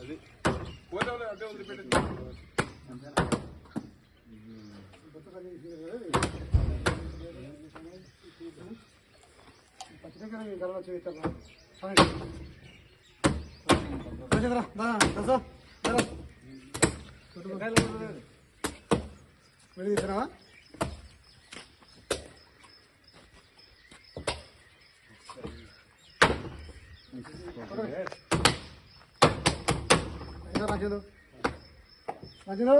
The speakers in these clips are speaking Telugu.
అది పోతే అదే వదిలిపెట్టండి తీసుకురావా రాజేంద్ర రాజేంద్ర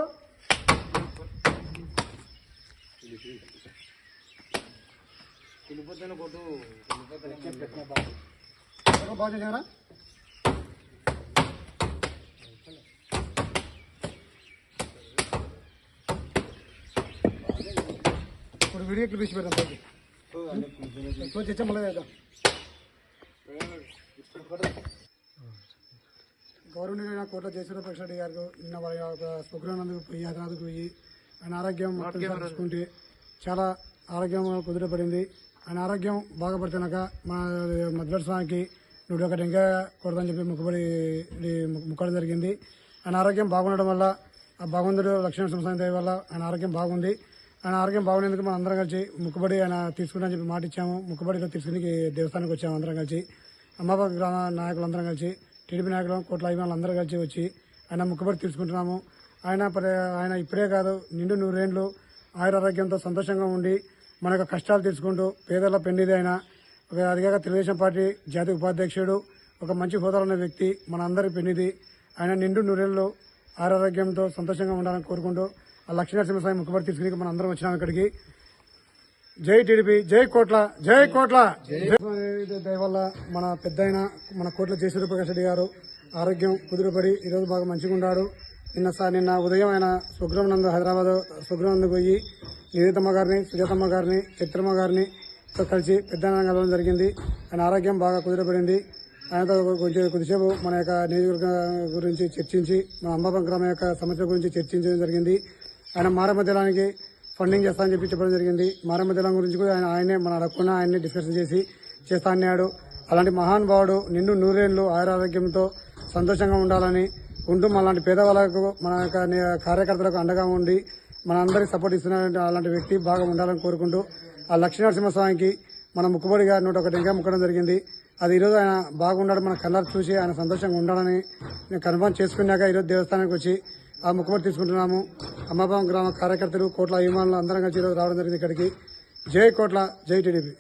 బాగా చేశారా ఇప్పుడు వీడియో క్లిప్ పెడతాం తెచ్చా మళ్ళీ గౌరవనీయులైన కోట్ల జయసూర్య రెడ్డి గారు నిన్న వారి స్వగృహానందుకు పోయి హైదరాబాద్కు పోయి ఆయన ఆరోగ్యం చూసుకుంటే చాలా ఆరోగ్యం కుదిరపడింది ఆయన ఆరోగ్యం బాగుపడుతున్నాక మా మధ్యవర్షానికి నూట ఒక టెంకాయ కొడదని చెప్పి ముక్కుబడి ముక్కడం జరిగింది. ఆయన ఆరోగ్యం బాగుండడం వల్ల ఆ భగవంతుడు లక్ష్మణ సంస్థానం వల్ల ఆయన ఆరోగ్యం బాగుంది. ఆయన ఆరోగ్యం బాగుండేందుకు మనం అందరం కలిసి ముక్కుబడి ఆయన తీసుకుంటామని చెప్పి మాట ఇచ్చాము ముక్కుబడిలో తీసుకుని దేవస్థానానికి వచ్చాము అందరం కలిసి. అమ్మాబాద్ గ్రామ నాయకులందరం కలిసి టీడీపీ నాయకులు కోట్ల అభిమానులు అందరూ కలిసి వచ్చి ఆయన ముక్కుబడి తీసుకుంటున్నాము. ఆయన ఆయన ఇప్పుడే కాదు నిండు నూరేండ్లు ఆయురారోగ్యంతో సంతోషంగా ఉండి మన యొక్క కష్టాలు తీసుకుంటూ పేదల పెండిది ఆయన. ఒక అదిగాక తెలుగుదేశం పార్టీ జాతీయ ఉపాధ్యక్షుడు ఒక మంచి హోదాలో ఉన్న వ్యక్తి మన అందరి పెన్నిది ఆయన నిండు నూరేళ్ళు ఆరోగ్యంతో సంతోషంగా ఉండాలని కోరుకుంటూ ఆ లక్ష్మీనరసింహస్వామి ముఖపడి తీసుకుని మనం అందరం వచ్చినాం ఇక్కడికి. జై టీడీపీ జై కోట్ల జై కోట్ల. వల్ల మన పెద్ద మన కోట్ల జయసూర్య ప్రకాష్ రెడ్డి గారు ఆరోగ్యం కుదురుపడి ఈరోజు బాగా మంచిగా ఉన్నాడు నిన్న సా- నిన్న ఉదయం ఆయన స్వగృహం నందు హైదరాబాద్ స్వగృహం నందు పోయి నివేతమ్మ గారిని సుజాతమ్మ గారిని చిత్రమ్మ గారిని తో కలిసి పెద్ద కలవడం జరిగింది. ఆయన ఆరోగ్యం బాగా కుదిరపడింది. ఆయనతో కొంచెం కొద్దిసేపు మన యొక్క నియోజకవర్గం గురించి చర్చించి మన అంబాపం గ్రామం యొక్క సమస్య గురించి చర్చించడం జరిగింది. ఆయన మారమధ్యలానికి ఫండింగ్ చేస్తానని చెప్పి చెప్పడం జరిగింది. మారమధ్యలం గురించి కూడా ఆయన ఆయనే మన అడగకుండా ఆయన్ని డిస్కషన్ చేసి చేస్తా అన్నాడు అలాంటి మహానుభావుడు నిండు నూరేళ్ళు ఆయురారోగ్యంతో సంతోషంగా ఉండాలని ఉంటూ అలాంటి పేదవాళ్ళకు మన యొక్క కార్యకర్తలకు అండగా ఉండి మన అందరికి సపోర్ట్ ఇస్తున్న అలాంటి వ్యక్తి బాగా ఉండాలని కోరుకుంటూ ఆ లక్ష్మీనరసింహస్వామికి మన ముక్కుబడిగా నూట ఒకటి ఇంకా ముక్కడం జరిగింది. అది ఈరోజు ఆయన బాగున్నాడు మన కలర్ చూసి ఆయన సంతోషంగా ఉండాలని నేను కన్ఫర్మ్ చేసుకున్నాక ఈరోజు దేవస్థానానికి వచ్చి ఆ ముక్కుబడి తీసుకుంటున్నాము. అమ్మాపాం గ్రామ కార్యకర్తలు కోట్ల అభిమానులు అందరం కలిసి రావడం జరిగింది ఇక్కడికి. జై కోట్ల జై టీడీపీ.